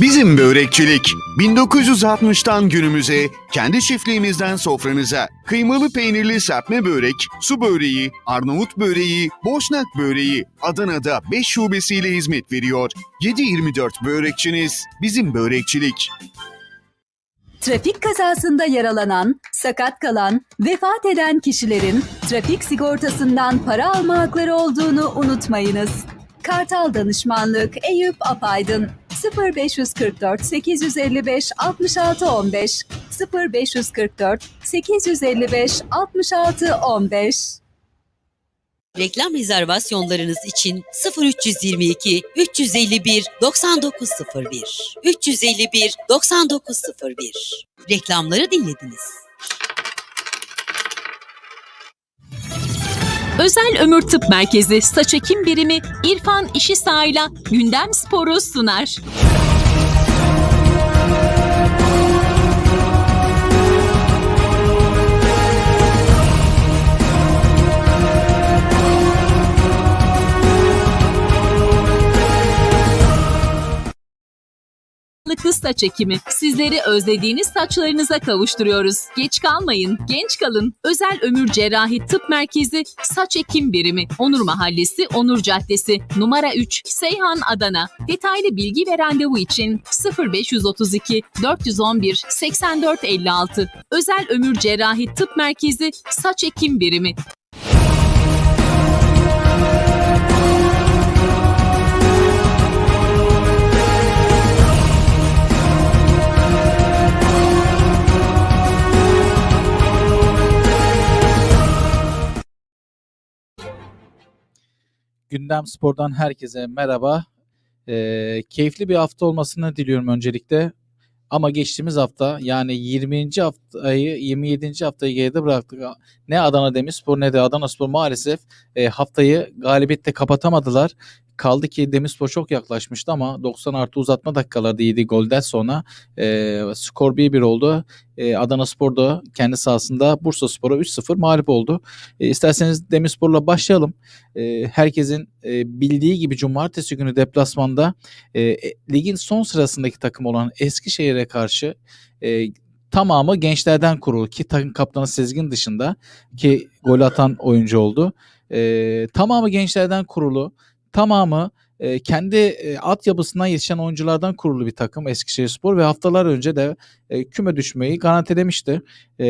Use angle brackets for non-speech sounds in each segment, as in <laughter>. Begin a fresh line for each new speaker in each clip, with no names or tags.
Bizim Börekçilik 1960'tan günümüze kendi çiftliğimizden sofranıza kıymalı peynirli serpme börek, su böreği, Arnavut böreği, Boşnak böreği Adana'da 5 şubesiyle hizmet veriyor. 7-24 börekçiniz Bizim Börekçilik.
Trafik kazasında yaralanan, sakat kalan, vefat eden kişilerin trafik sigortasından para alma hakları olduğunu unutmayınız. Kartal Danışmanlık Eyüp Apaydın. 0544 855 66 15 0544 855 66 15
Reklam rezervasyonlarınız için 0322 351 9901 351 9901 Reklamları dinlediniz.
Özel Ömür Tıp Merkezi Saç Ekim Birimi İrfan İşisağ'yla Gündem Sporu sunar. Sağlıklı saç ekimi. Sizleri özlediğiniz saçlarınıza kavuşturuyoruz. Geç kalmayın, genç kalın. Özel Ömür Cerrahi Tıp Merkezi Saç Ekim Birimi. Onur Mahallesi, Onur Caddesi, numara 3, Seyhan, Adana. Detaylı bilgi ve randevu için 0532 411 8456. Özel Ömür Cerrahi Tıp Merkezi Saç Ekim Birimi.
Gündem Spor'dan herkese merhaba. Ee, keyifli bir hafta olmasını diliyorum öncelikle. Ama geçtiğimiz hafta yani 20. haftayı 27. haftayı geride bıraktık. Ne Adana Demirspor ne de Adana Spor maalesef e, haftayı galibiyetle kapatamadılar. Kaldı ki Demirspor çok yaklaşmıştı ama 90 artı uzatma dakikalarda yedi golden sonra e, skor 1-1 oldu. E, Adana Spor da kendi sahasında Bursa Spor'a 3-0 mağlup oldu. E, isterseniz Demirspor'la başlayalım. E, herkesin e, bildiği gibi cumartesi günü deplasmanda e, e, ligin son sırasındaki takım olan Eskişehir'e karşı e, tamamı gençlerden kurulu ki takım kaptanı Sezgin dışında ki gol atan oyuncu oldu. E, tamamı gençlerden kurulu, tamamı e, kendi e, altyapısından yetişen oyunculardan kurulu bir takım Eskişehirspor ve haftalar önce de e, küme düşmeyi garantilemişti. E,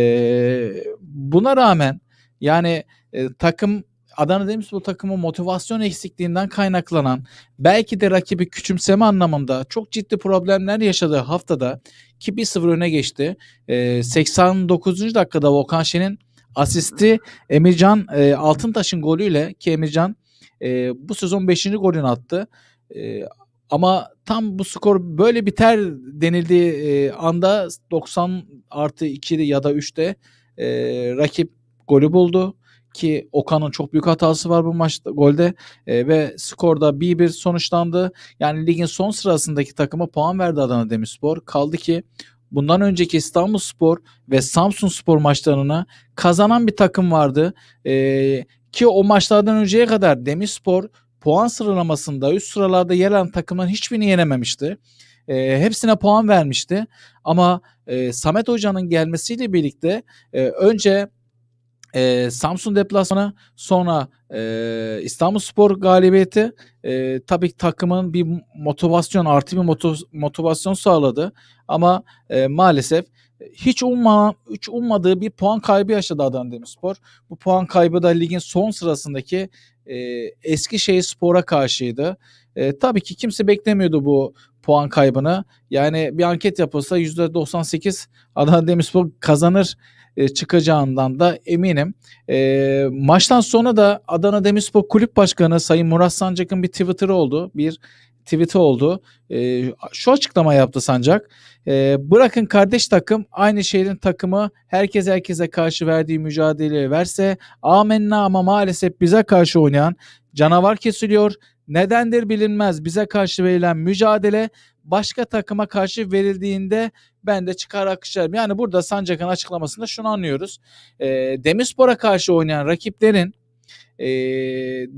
buna rağmen yani e, takım Adana Demirspor takımı motivasyon eksikliğinden kaynaklanan belki de rakibi küçümseme anlamında çok ciddi problemler yaşadığı haftada ki 1-0 öne geçti. E, 89. dakikada Volkan Şen'in asisti Emircan e, Altıntaş'ın golüyle ki Emircan e, bu sezon 5. golünü attı. E, ama tam bu skor böyle biter denildiği e, anda 90 artı 2 ya da 3'te e, rakip golü buldu ki Okan'ın çok büyük hatası var bu maçta golde e, ve skorda 1-1 sonuçlandı. Yani ligin son sırasındaki takıma puan verdi Adana Demirspor. Kaldı ki bundan önceki İstanbulspor ve Samsunspor maçlarını kazanan bir takım vardı. E, ki o maçlardan önceye kadar Demirspor puan sıralamasında üst sıralarda yer alan takımların hiçbirini yenememişti. E, hepsine puan vermişti. Ama e, Samet Hoca'nın gelmesiyle birlikte e, önce e, Samsun deplasmanı sonra e, İstanbulspor galibiyeti e, tabii ki takımın bir motivasyon artı bir motivasyon sağladı. Ama e, maalesef hiç umma hiç ummadığı bir puan kaybı yaşadı Adana Demirspor. Bu puan kaybı da ligin son sırasındaki e, Eskişehir Spor'a karşıydı. E, tabii ki kimse beklemiyordu bu puan kaybını. Yani bir anket yapılsa %98 Adana Demirspor kazanır e, çıkacağından da eminim. E, maçtan sonra da Adana Demirspor Kulüp Başkanı Sayın Murat Sancak'ın bir Twitter'ı oldu. Bir tweet'i oldu. E, şu açıklama yaptı Sancak. E, bırakın kardeş takım aynı şehrin takımı herkes herkese karşı verdiği mücadeleyi verse amenna ama maalesef bize karşı oynayan canavar kesiliyor. Nedendir bilinmez bize karşı verilen mücadele başka takıma karşı verildiğinde ben de çıkar akışlarım. Yani burada Sancak'ın açıklamasında şunu anlıyoruz. E, Demirspor'a karşı oynayan rakiplerin e,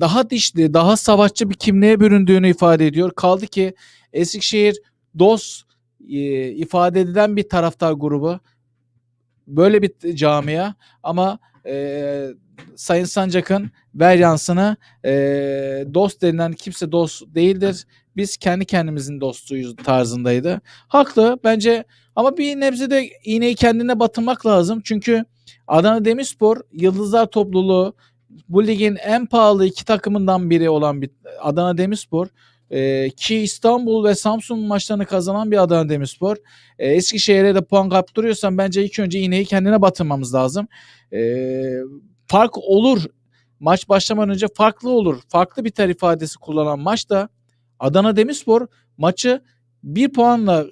daha dişli, daha savaşçı bir kimliğe büründüğünü ifade ediyor. Kaldı ki Eskişehir DOS e, ifade edilen bir taraftar grubu. Böyle bir camia ama e, Sayın Sancak'ın veryansını e, dost denilen kimse dost değildir. Biz kendi kendimizin dostuyuz tarzındaydı. Haklı bence ama bir nebze de iğneyi kendine batırmak lazım. Çünkü Adana Demirspor Yıldızlar Topluluğu bu ligin en pahalı iki takımından biri olan bir Adana Demirspor e, ki İstanbul ve Samsun maçlarını kazanan bir Adana Demirspor. E, Eskişehir'e de puan kaptırıyorsan bence ilk önce iğneyi kendine batırmamız lazım. E, fark olur. Maç başlamadan önce farklı olur. Farklı bir ter ifadesi kullanan maçta Adana Demirspor maçı bir puanla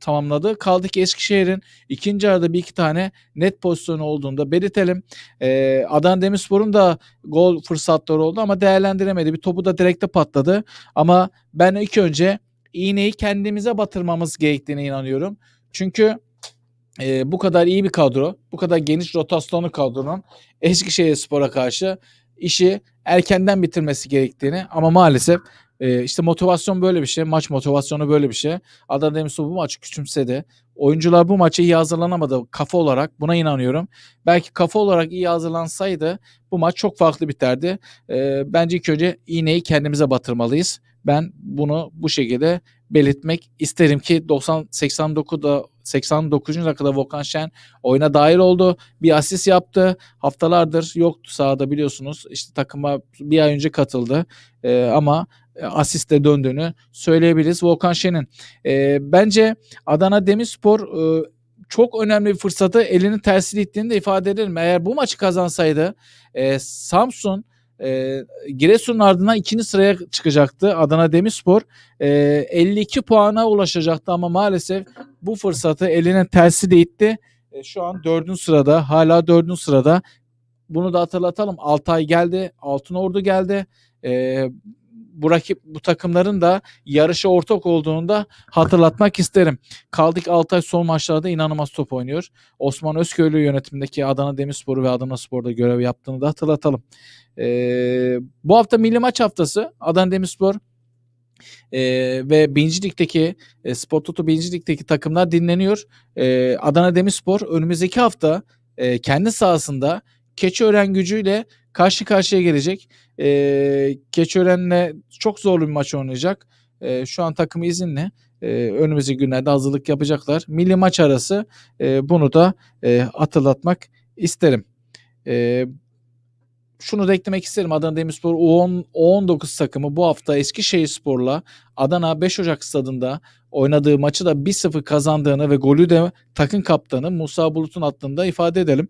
tamamladı. Kaldı ki Eskişehir'in ikinci yarıda bir iki tane net pozisyonu olduğunda belirtelim. Ee, Adana Demirspor'un da gol fırsatları oldu ama değerlendiremedi. Bir topu da direkte patladı. Ama ben ilk önce iğneyi kendimize batırmamız gerektiğine inanıyorum. Çünkü e, bu kadar iyi bir kadro, bu kadar geniş rotasyonlu kadronun Eskişehir Spor'a karşı işi erkenden bitirmesi gerektiğini ama maalesef e, işte motivasyon böyle bir şey, maç motivasyonu böyle bir şey. Adana Demirspor bu maçı küçümsedi. Oyuncular bu maça iyi hazırlanamadı kafa olarak buna inanıyorum. Belki kafa olarak iyi hazırlansaydı bu maç çok farklı biterdi. E, bence ilk önce iğneyi kendimize batırmalıyız. Ben bunu bu şekilde belirtmek isterim ki 90 89'da 89. dakikada Volkan Şen oyuna dahil oldu. Bir asist yaptı. Haftalardır yoktu sahada biliyorsunuz. İşte takıma bir ay önce katıldı. Ee, ama asiste döndüğünü söyleyebiliriz Volkan Şen'in. Ee, bence Adana Demirspor e, çok önemli bir fırsatı elinin tersiyle ittiğini de ifade edelim. Eğer bu maçı kazansaydı e, Samsun e, Giresun'un ardından ikinci sıraya çıkacaktı Adana Demirspor. E, 52 puana ulaşacaktı ama maalesef bu fırsatı elinin tersi de itti. E, şu an dördüncü sırada hala dördüncü sırada. Bunu da hatırlatalım. Altay geldi. Altınordu geldi. E, bu rakip bu takımların da yarışa ortak olduğunu da hatırlatmak isterim. Kaldık Altay son maçlarda inanılmaz top oynuyor. Osman Özköylü yönetimindeki Adana Demirspor'u ve Adana Spor'da görev yaptığını da hatırlatalım. Ee, bu hafta milli maç haftası Adana Demirspor e, ve Birinci Lig'deki e, Spor Toto Birinci Lig'deki takımlar dinleniyor. E, Adana Demirspor önümüzdeki hafta e, kendi sahasında Keçiören gücüyle karşı karşıya gelecek. E, Keçiören'le çok zorlu bir maç oynayacak. E, şu an takımı izinli. E, önümüzdeki günlerde hazırlık yapacaklar. Milli maç arası e, bunu da e, hatırlatmak isterim. E, şunu da eklemek isterim. Adana Demirspor U10, U19 takımı bu hafta Eskişehirspor'la Adana 5 Ocak stadında oynadığı maçı da 1-0 kazandığını ve golü de takım kaptanı Musa Bulut'un attığında ifade edelim.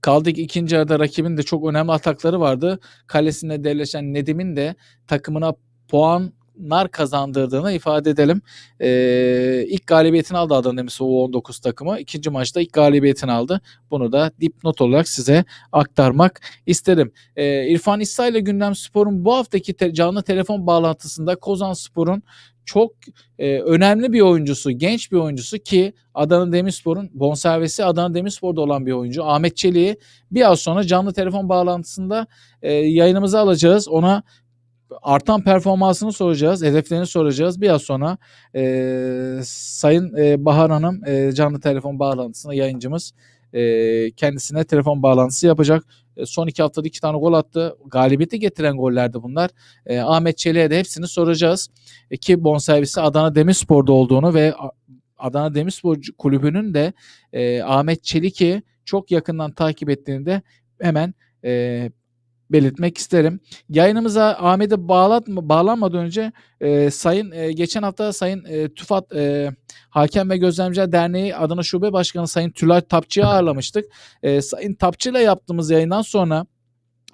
Kaldık ikinci yarıda rakibin de çok önemli atakları vardı. Kalesinde derleşen Nedim'in de takımına puanlar kazandırdığını ifade edelim. Ee, ilk galibiyetini aldı Adana Demirspor U19 takımı. İkinci maçta ilk galibiyetini aldı. Bunu da dipnot olarak size aktarmak isterim. Ee, İrfan İsa ile Gündem Spor'un bu haftaki te- canlı telefon bağlantısında Kozan Spor'un çok e, önemli bir oyuncusu, genç bir oyuncusu ki Adana Demirspor'un bonservisi Adana Demirspor'da olan bir oyuncu. Ahmet Çelik'i bir az sonra canlı telefon bağlantısında e, yayınımıza alacağız. Ona artan performansını soracağız, hedeflerini soracağız. Biraz sonra e, Sayın e, Bahar Hanım e, canlı telefon bağlantısında yayıncımız e, kendisine telefon bağlantısı yapacak. E, son iki haftada iki tane gol attı. Galibiyeti getiren gollerdi bunlar. E, Ahmet Çelik'e de hepsini soracağız. E, ki bonservisi Adana Demirspor'da olduğunu ve Adana Demirspor kulübünün de e, Ahmet Çelik'i çok yakından takip ettiğini de hemen e, belirtmek isterim. Yayınımıza Ahmet'e bağlat, bağlanmadan önce e, Sayın e, geçen hafta Sayın e, TÜFAD e, Hakem ve Gözlemciler Derneği Adana Şube Başkanı Sayın Tülay Tapçı'yı ağırlamıştık. E, Sayın Tapçı'yla yaptığımız yayından sonra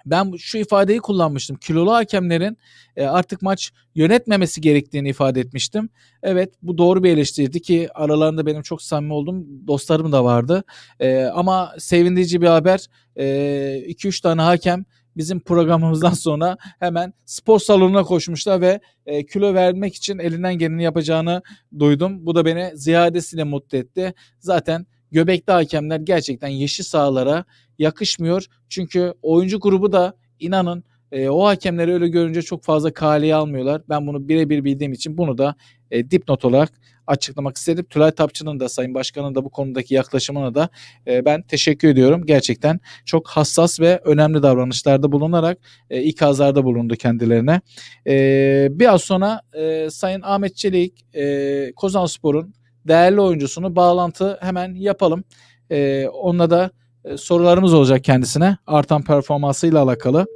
ben şu ifadeyi kullanmıştım. Kilolu hakemlerin e, artık maç yönetmemesi gerektiğini ifade etmiştim. Evet bu doğru bir eleştiriydi ki aralarında benim çok samimi olduğum dostlarım da vardı. E, ama sevindirici bir haber 2-3 tane hakem bizim programımızdan <laughs> sonra hemen spor salonuna koşmuşlar ve e, kilo vermek için elinden geleni yapacağını duydum. Bu da beni ziyadesiyle mutlu etti. Zaten göbekli hakemler gerçekten yeşil sahalara yakışmıyor. Çünkü oyuncu grubu da inanın E, o hakemleri öyle görünce çok fazla kaleye almıyorlar. Ben bunu birebir bildiğim için bunu da e, dipnot olarak açıklamak istedim. Tülay Tapçı'nın da Sayın Başkan'ın da bu konudaki yaklaşımına da e, ben teşekkür ediyorum. Gerçekten çok hassas ve önemli davranışlarda bulunarak e, ikazlarda bulundu kendilerine. E, biraz sonra e, Sayın Ahmet Çelik e, Kozanspor'un değerli oyuncusunu bağlantı hemen yapalım. E, onunla da e, sorularımız olacak kendisine artan performansıyla alakalı.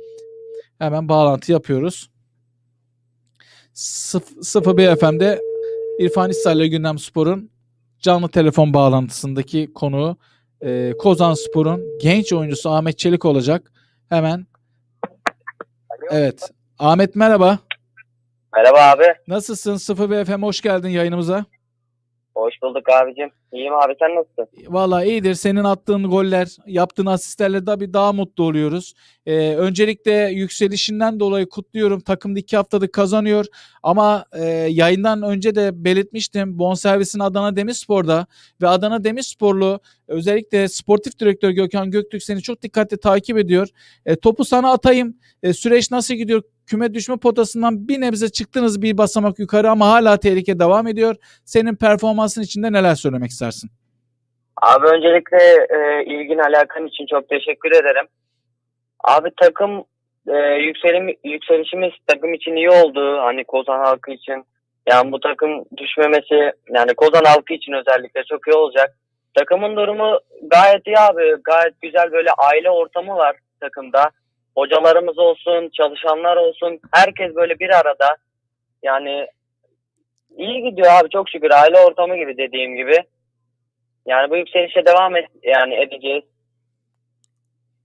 Hemen bağlantı yapıyoruz. 01 FM'de İrfan İhsal ile Gündem Spor'un canlı telefon bağlantısındaki konuğu e, Kozan Spor'un genç oyuncusu Ahmet Çelik olacak. Hemen Evet. Ahmet merhaba.
Merhaba abi.
Nasılsın? 01 FM hoş geldin yayınımıza.
Hoş bulduk abicim. İyiyim abi sen nasılsın?
Valla iyidir. Senin attığın goller, yaptığın asistlerle bir daha mutlu oluyoruz. Ee, öncelikle yükselişinden dolayı kutluyorum. Takım iki haftadır kazanıyor. Ama e, yayından önce de belirtmiştim. Bonservisin Adana Demirspor'da ve Adana Demirsporlu özellikle sportif direktör Gökhan Göktürk seni çok dikkatli takip ediyor. E, topu sana atayım. E, süreç nasıl gidiyor? Küme düşme potasından bir nebze çıktınız bir basamak yukarı ama hala tehlike devam ediyor. Senin performansın içinde neler söylemek?
Abi öncelikle e, ilgin alakan için çok teşekkür ederim. Abi takım e, yükselim, yükselişimiz takım için iyi oldu. Hani Kozan halkı için. Yani bu takım düşmemesi yani Kozan halkı için özellikle çok iyi olacak. Takımın durumu gayet iyi abi. Gayet güzel böyle aile ortamı var takımda. Hocalarımız olsun, çalışanlar olsun. Herkes böyle bir arada. Yani iyi gidiyor abi çok şükür. Aile ortamı gibi dediğim gibi. Yani bu yükselişe devam et yani edeceğiz.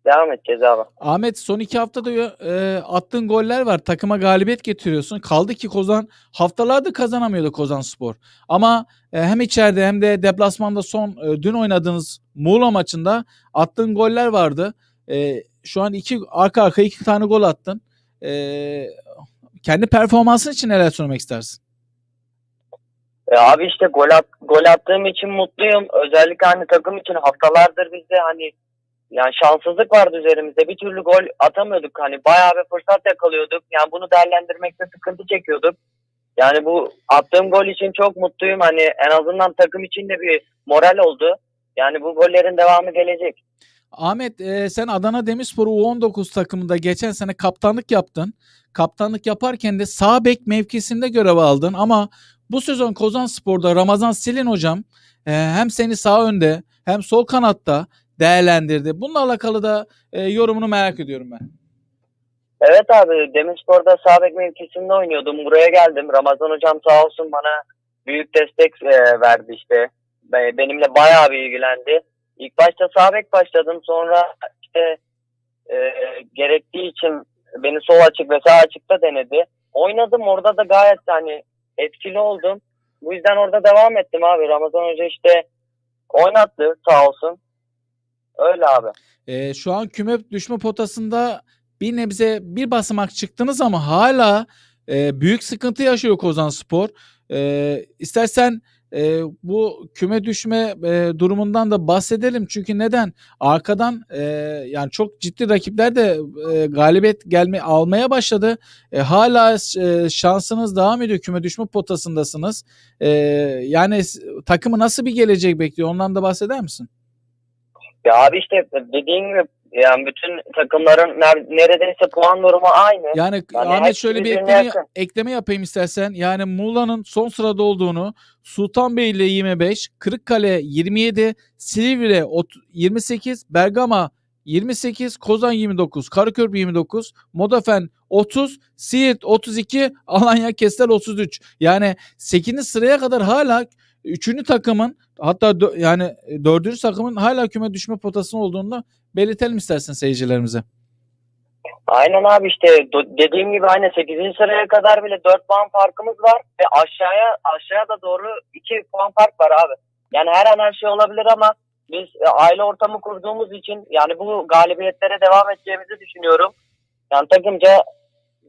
Devam edeceğiz abi.
Ahmet son iki haftada e, attığın goller var. Takıma galibiyet getiriyorsun. Kaldı ki Kozan haftalardır kazanamıyordu Kozan Spor. Ama e, hem içeride hem de deplasmanda son e, dün oynadığınız Muğla maçında attığın goller vardı. E, şu an iki arka arka iki tane gol attın. E, kendi performansın için neler söylemek istersin?
E, abi işte gol, at, gol attığım için mutluyum. Özellikle hani takım için haftalardır bizde hani yani şanssızlık vardı üzerimizde. Bir türlü gol atamıyorduk. Hani bayağı bir fırsat yakalıyorduk. Yani bunu değerlendirmekte sıkıntı çekiyorduk. Yani bu attığım gol için çok mutluyum. Hani en azından takım için de bir moral oldu. Yani bu gollerin devamı gelecek.
Ahmet e, sen Adana Demirspor U19 takımında geçen sene kaptanlık yaptın. Kaptanlık yaparken de sağ bek mevkisinde görev aldın ama bu sezon Kozan Spor'da Ramazan Selin hocam e, hem seni sağ önde hem sol kanatta değerlendirdi. Bununla alakalı da e, yorumunu merak ediyorum ben.
Evet abi Demirspor'da sağ bek mevkisinde oynuyordum. Buraya geldim. Ramazan hocam sağ olsun bana büyük destek e, verdi işte. Be- Benimle bayağı bir ilgilendi. İlk başta sağ bek başladım. Sonra işte e, gerektiği için beni sol açık ve sağ açıkta denedi. Oynadım orada da gayet hani etkili oldum. Bu yüzden orada devam ettim abi. Ramazan hoca işte oynattı sağ olsun. Öyle abi.
E, şu an küme düşme potasında bir nebze bir basamak çıktınız ama hala e, büyük sıkıntı yaşıyor Kozan Spor. E, istersen e, bu küme düşme e, durumundan da bahsedelim. Çünkü neden? Arkadan e, yani çok ciddi rakipler de e, galibiyet gelme almaya başladı. E, hala e, şansınız devam ediyor. Küme düşme potasındasınız. E, yani takımı nasıl bir gelecek bekliyor? Ondan da bahseder misin?
Ya abi işte dediğin gibi yani bütün takımların ner- neredeyse puan durumu aynı.
Yani
Yani
Ahmet şöyle bir ekleme,
yakın.
ekleme yapayım istersen. Yani Muğla'nın son sırada olduğunu, Sultanbeyli 25, Kırıkkale 27, Silivri ot- 28, Bergama 28, Kozan 29, Karaköprü 29, Modafen 30, Siirt 32, Alanya Kestel 33. Yani 8. sıraya kadar hala 3. takımın hatta dö- yani 4. takımın hala küme düşme potasında olduğunu belirtelim istersen seyircilerimize.
Aynen abi işte dediğim gibi aynı 8. sıraya kadar bile 4 puan farkımız var ve aşağıya aşağıya da doğru 2 puan fark var abi. Yani her an her şey olabilir ama biz e, aile ortamı kurduğumuz için yani bu galibiyetlere devam edeceğimizi düşünüyorum. Yani takımca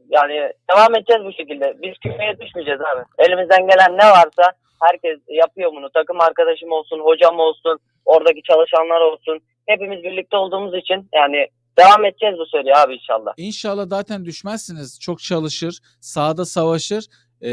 yani devam edeceğiz bu şekilde. Biz kümeye düşmeyeceğiz abi. Elimizden gelen ne varsa herkes yapıyor bunu. Takım arkadaşım olsun, hocam olsun, oradaki çalışanlar olsun. Hepimiz birlikte olduğumuz için yani devam edeceğiz bu seriye abi inşallah.
İnşallah zaten düşmezsiniz. Çok çalışır, sahada savaşır. Ee,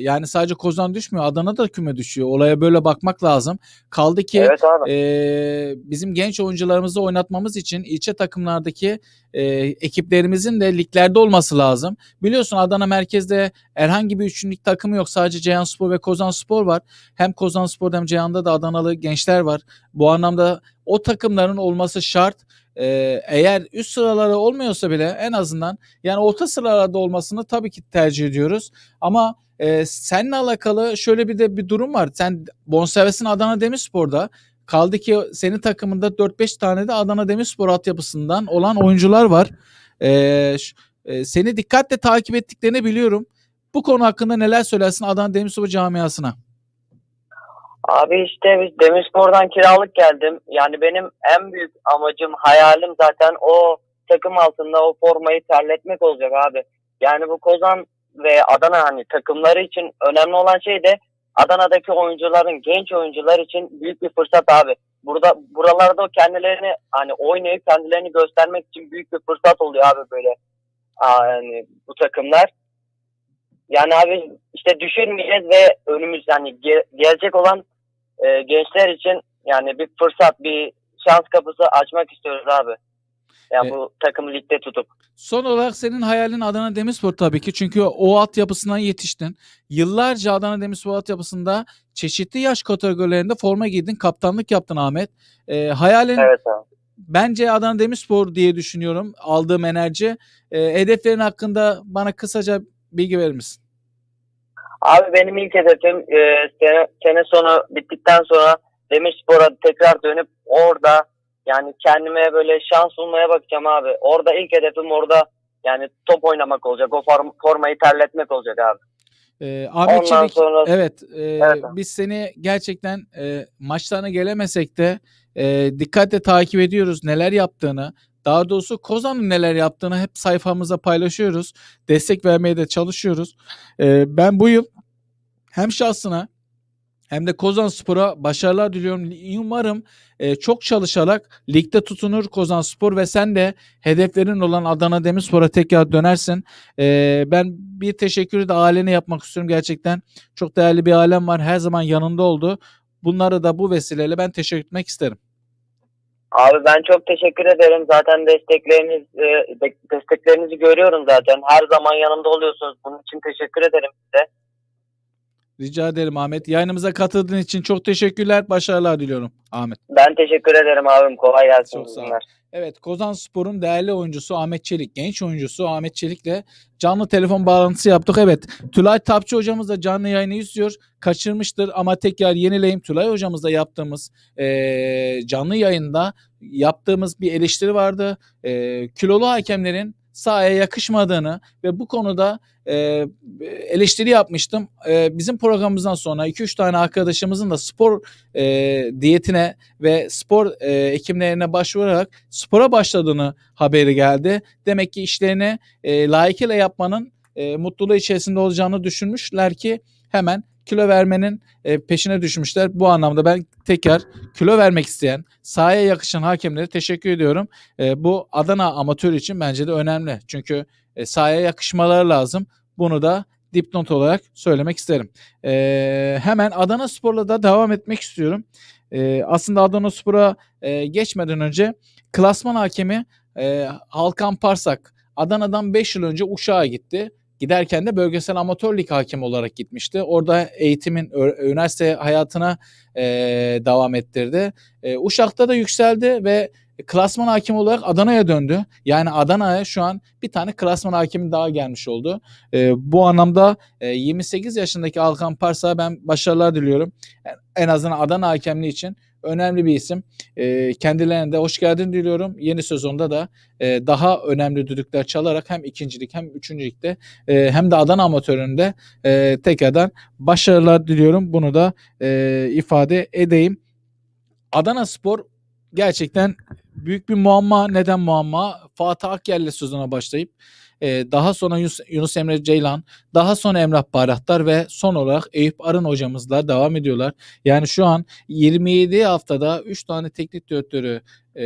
yani sadece Kozan düşmüyor, Adana da küme düşüyor. Olaya böyle bakmak lazım. Kaldı ki
Evet abi.
e, bizim genç oyuncularımızı oynatmamız için ilçe takımlardaki e, ekiplerimizin de liglerde olması lazım. Biliyorsun Adana merkezde herhangi bir üçüncülük takımı yok. Sadece Ceyhanspor ve Kozanspor var. Hem Kozanspor'da hem Ceyhan'da da Adanalı gençler var. Bu anlamda o takımların olması şart. Ee, eğer üst sıraları olmuyorsa bile en azından yani orta sıralarda olmasını tabii ki tercih ediyoruz. Ama e, seninle alakalı şöyle bir de bir durum var. Sen bonservisin Adana Demirspor'da. Kaldı ki senin takımında 4-5 tane de Adana Demirspor altyapısından olan oyuncular var. Ee, e, seni dikkatle takip ettiklerini biliyorum. Bu konu hakkında neler söylersin Adana Demirspor camiasına?
Abi işte biz Demirspor'dan kiralık geldim. Yani benim en büyük amacım, hayalim zaten o takım altında o formayı terletmek olacak abi. Yani bu Kozan ve Adana hani takımları için önemli olan şey de Adana'daki oyuncuların, genç oyuncular için büyük bir fırsat abi. Burada buralarda kendilerini hani oynayıp kendilerini göstermek için büyük bir fırsat oluyor abi böyle. Yani bu takımlar. Yani abi işte düşürmeyeceğiz ve önümüz yani ge- gelecek olan e, gençler için yani bir fırsat, bir şans kapısı açmak istiyoruz abi. Yani
E-
bu takımı ligde tutup.
Son olarak senin hayalin Adana Demirspor tabii ki. Çünkü o altyapısından yetiştin. Yıllarca Adana Demirspor altyapısında çeşitli yaş kategorilerinde forma giydin. Kaptanlık yaptın Ahmet. Ee, hayalin
Evet abi.
bence Adana Demirspor diye düşünüyorum. Aldığım enerji. Ee, hedeflerin hakkında bana kısaca bilgi verir misin?
Abi benim ilk hedefim e, sene, sene sonu bittikten sonra Demirspor'a tekrar dönüp orada yani kendime böyle şans bulmaya bakacağım abi. Orada ilk hedefim orada yani top oynamak olacak. O form- formayı terletmek olacak abi.
Ee, Ahmet
Ondan
Çelik,
sonra
evet, e,
Evet
biz seni gerçekten e, maçlarına gelemesek de e, dikkatle takip ediyoruz neler yaptığını. Daha doğrusu Kozan'ın neler yaptığını hep sayfamıza paylaşıyoruz. Destek vermeye de çalışıyoruz. E, ben bu yıl hem şahsına hem de Kozan Spor'a başarılar diliyorum. Umarım e, çok çalışarak ligde tutunur Kozan Spor ve sen de hedeflerin olan Adana Demirspor'a tekrar dönersin. E, ben bir teşekkürü de ailene yapmak istiyorum. Gerçekten çok değerli bir ailem var. Her zaman yanında oldu. Bunları da bu vesileyle ben teşekkür etmek isterim.
Abi ben çok teşekkür ederim. Zaten destekleriniz e, de- desteklerinizi görüyorum zaten. Her zaman yanımda oluyorsunuz. Bunun için teşekkür ederim size.
Rica ederim Ahmet. Yayınımıza katıldığın için çok teşekkürler. Başarılar diliyorum Ahmet.
Ben teşekkür ederim abim. Kolay gelsin.
Çok sağ ol. Evet Kozan Spor'un değerli oyuncusu Ahmet Çelik, genç oyuncusu Ahmet Çelik'le canlı telefon bağlantısı yaptık. Evet Tülay Tapçı hocamız da canlı yayını izliyor. Kaçırmıştır ama tekrar yenileyim. Tülay hocamızla yaptığımız eee, canlı yayında yaptığımız bir eleştiri vardı. Eee, kilolu hakemlerin sahaya yakışmadığını ve bu konuda eee, eleştiri yapmıştım. Eee, bizim programımızdan sonra 2-3 tane arkadaşımızın da spor eee, diyetine ve spor eee hekimlerine başvurarak spora başladığını haberi geldi. Demek ki işlerini e, layıkıyla yapmanın e, mutluluğu içerisinde olacağını düşünmüşler ki hemen kilo vermenin e, peşine düşmüşler. Bu anlamda ben tekrar kilo vermek isteyen, sahaya yakışan hakemlere teşekkür ediyorum. E, bu Adana amatör için bence de önemli. Çünkü e, sahaya yakışmaları lazım. Bunu da dipnot olarak söylemek isterim. E, hemen Adana Spor'la da devam etmek istiyorum. E, aslında Adana Spor'a e, geçmeden önce klasman hakemi e, Halkan Parsak Adana'dan 5 yıl önce Uşak'a gitti. Giderken de bölgesel amatör lig hakemi olarak gitmişti. Orada eğitimin, üniversite hayatına e, devam ettirdi. E, Uşak'ta da yükseldi ve klasman hakemi olarak Adana'ya döndü. Yani Adana'ya şu an bir tane klasman hakemi daha gelmiş oldu. E, bu anlamda e, 28 yaşındaki Alkan Parsak'a ben başarılar diliyorum. En azından Adana hakemliği için önemli bir isim. E, kendilerine de hoş geldin diliyorum. Yeni sezonda da e, daha önemli düdükler çalarak hem ikincilik hem üçüncülükte e, hem de Adana amatöründe e, tekrardan başarılar diliyorum. Bunu da e, ifade edeyim. Adana Spor gerçekten büyük bir muamma. Neden muamma? Fatih Akyer'le sözüne başlayıp e, daha sonra Yunus, Yunus Emre Ceylan, daha sonra Emrah Bayraktar ve son olarak Eyüp Arın hocamızla devam ediyorlar. Yani şu an 27 haftada 3 tane teknik direktörü e,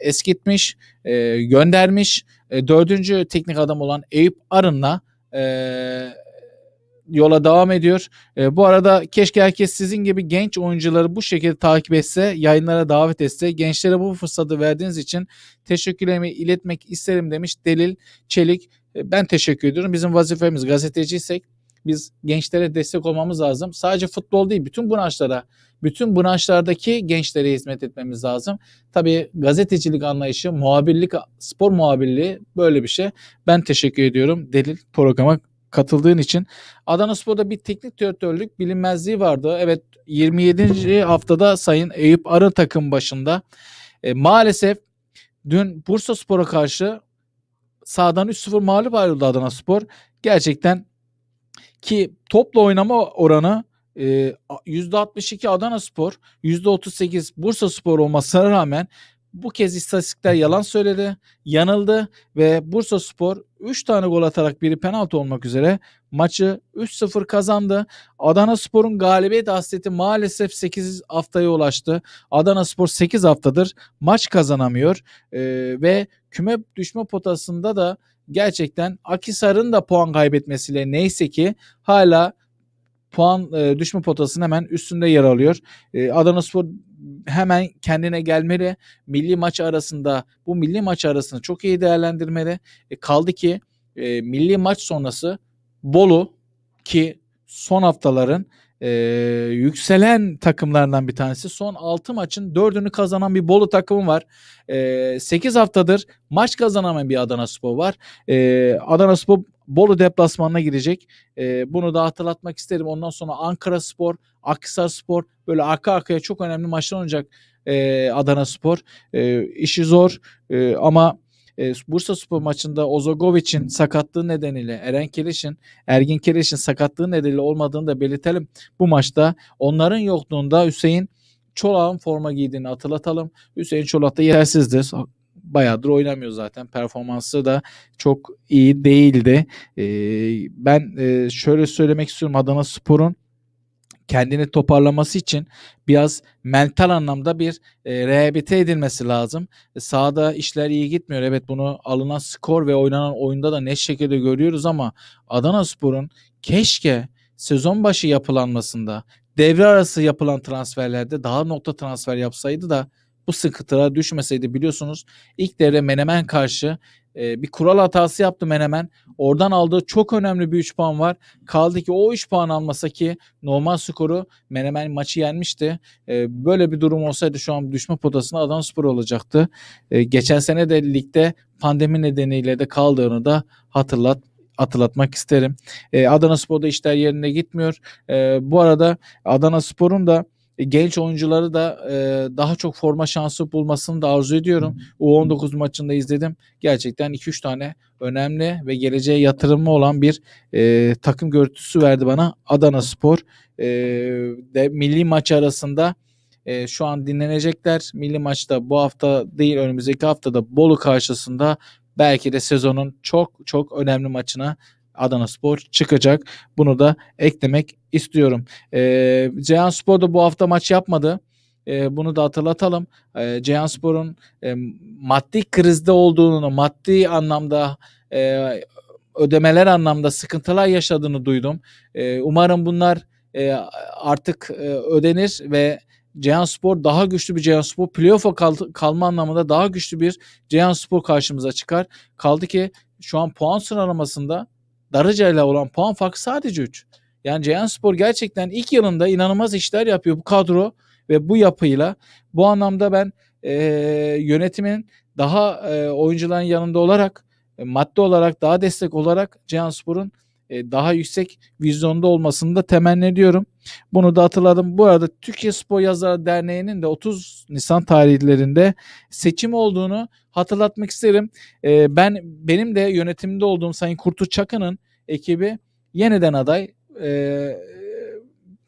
eskitmiş, e, göndermiş. E, dördüncü teknik adam olan Eyüp Arın'la e, yola devam ediyor. E, bu arada keşke herkes sizin gibi genç oyuncuları bu şekilde takip etse, yayınlara davet etse. Gençlere bu fırsatı verdiğiniz için teşekkürlerimi iletmek isterim demiş Delil Çelik. E, ben teşekkür ediyorum. Bizim vazifemiz gazeteciysek biz gençlere destek olmamız lazım. Sadece futbol değil, bütün branşlara, bütün branşlardaki gençlere hizmet etmemiz lazım. Tabii gazetecilik anlayışı, muhabirlik, spor muhabirliği böyle bir şey. Ben teşekkür ediyorum Delil programa katıldığın için. Adana Spor'da bir teknik direktörlük bilinmezliği vardı. Evet 27. haftada Sayın Eyüp Arı takım başında. E, maalesef dün Bursa Spor'a karşı sağdan 3-0 mağlup ayrıldı Adana Spor. Gerçekten ki topla oynama oranı e, %62 Adana Spor, %38 Bursa Spor olmasına rağmen bu kez istatistikler yalan söyledi, yanıldı ve Bursa Spor 3 tane gol atarak biri penaltı olmak üzere maçı 3-0 kazandı. Adana Spor'un galibiyet hasreti maalesef 8 haftaya ulaştı. Adana Spor 8 haftadır maç kazanamıyor Ee, ve küme düşme potasında da gerçekten Akisar'ın da puan kaybetmesiyle neyse ki hala puan e, düşme potasının hemen üstünde yer alıyor. E, Adana Spor hemen kendine gelmeli. Milli maç arasında bu milli maç arasını çok iyi değerlendirmeli. E, kaldı ki e, milli maç sonrası Bolu ki son haftaların e, yükselen takımlarından bir tanesi. Son 6 maçın 4'ünü kazanan bir Bolu takımı var. E, 8 haftadır maç kazanamayan bir Adana Spor var. E, Adana Spor Bolu deplasmanına girecek. E, bunu da hatırlatmak isterim. Ondan sonra Ankara Spor, Akhisar Spor böyle arka arkaya çok önemli maçlar oynayacak e, Adana Spor. E, işi zor e, ama e, Bursa Spor maçında Ozogovic'in sakatlığı nedeniyle Eren Keleş'in Ergin Keleş'in sakatlığı nedeniyle olmadığını da belirtelim. Bu maçta onların yokluğunda Hüseyin Çolak'ın forma giydiğini hatırlatalım. Hüseyin Çolak da yetersizdi. Bayağıdır oynamıyor zaten. Performansı da çok iyi değildi. E, ben e, şöyle söylemek istiyorum Adana Spor'un kendini toparlaması için biraz mental anlamda bir e, rehabilite edilmesi lazım. E, sahada işler iyi gitmiyor. Evet bunu alınan skor ve oynanan oyunda da ne şekilde görüyoruz ama Adana Spor'un keşke sezon başı yapılanmasında devre arası yapılan transferlerde daha nokta transfer yapsaydı da bu sıkıntılara düşmeseydi biliyorsunuz ilk devre Menemen karşı e, bir kural hatası yaptı Menemen. Oradan aldığı çok önemli bir 3 puan var. Kaldı ki o 3 puan almasa ki normal skoru Menemen maçı yenmişti. E, böyle bir durum olsaydı şu an düşme potasına Adanaspor olacaktı. E, geçen sene de ligde pandemi nedeniyle de kaldığını da hatırlat hatırlatmak isterim. E, Adana Spor'da işler yerine gitmiyor. E, bu arada Adana Spor'un da genç oyuncuları da e, daha çok forma şansı bulmasını da arzu ediyorum. U19 maçında izledim. Gerçekten 2-3 tane önemli ve geleceğe yatırımı olan bir e, takım görüntüsü verdi bana Adana Spor. E, de milli maç arasında e, şu an dinlenecekler. Milli maçta bu hafta değil önümüzdeki haftada Bolu karşısında belki de sezonun çok çok önemli maçına Adana Spor çıkacak. Bunu da eklemek istiyorum. E, Ceyhan Spor da bu hafta maç yapmadı. E, bunu da hatırlatalım. E, Ceyhan Spor'un e, maddi krizde olduğunu, maddi anlamda e, ödemeler anlamda sıkıntılar yaşadığını duydum. E, umarım bunlar e, artık e, ödenir ve Ceyhan Spor daha güçlü bir Ceyhan Spor playoff'a kal- kalma anlamında daha güçlü bir Ceyhan Spor karşımıza çıkar. Kaldı ki şu an puan sıralamasında Darıca ile olan puan farkı sadece 3. Yani Ceyhan Spor gerçekten ilk yılında inanılmaz işler yapıyor bu kadro ve bu yapıyla. Bu anlamda ben e, yönetimin daha e, oyuncuların yanında olarak e, maddi olarak daha destek olarak Ceyhan Spor'un daha yüksek vizyonda olmasını da temenni ediyorum. Bunu da hatırladım. Bu arada Türkiye Spor Yazarı Derneği'nin de 30 Nisan tarihlerinde seçim olduğunu hatırlatmak isterim. E, ben benim de yönetimde olduğum Sayın Kurtuluş Çakı'nın ekibi yeniden aday. E,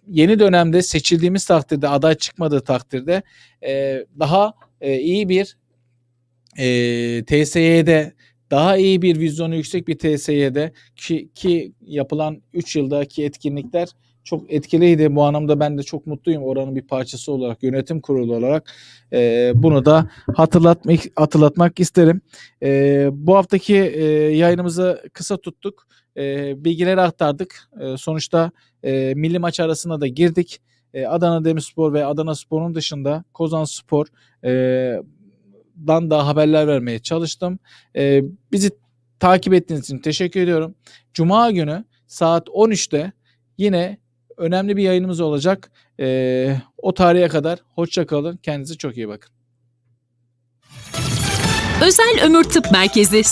yeni dönemde seçildiğimiz takdirde aday çıkmadığı takdirde e, daha e, iyi bir e, TSY'de daha iyi bir vizyonu yüksek bir TSY'de ki, ki yapılan 3 yıldaki etkinlikler çok etkiliydi. Bu anlamda ben de çok mutluyum oranın bir parçası olarak, yönetim kurulu olarak. Ee, bunu da hatırlatmak hatırlatmak isterim. Ee, bu haftaki e, yayınımızı kısa tuttuk. Ee, bilgileri aktardık. Ee, sonuçta e, milli maç arasına da girdik. Ee, Adana Demirspor ve Adana Spor'un dışında Kozan Spor e, dan da haberler vermeye çalıştım. Ee, bizi takip ettiğiniz için teşekkür ediyorum. Cuma günü saat 13'te yine önemli bir yayınımız olacak. Ee, o tarihe kadar hoşça kalın. Kendinize çok iyi bakın.
Özel Ömür Tıp Merkezi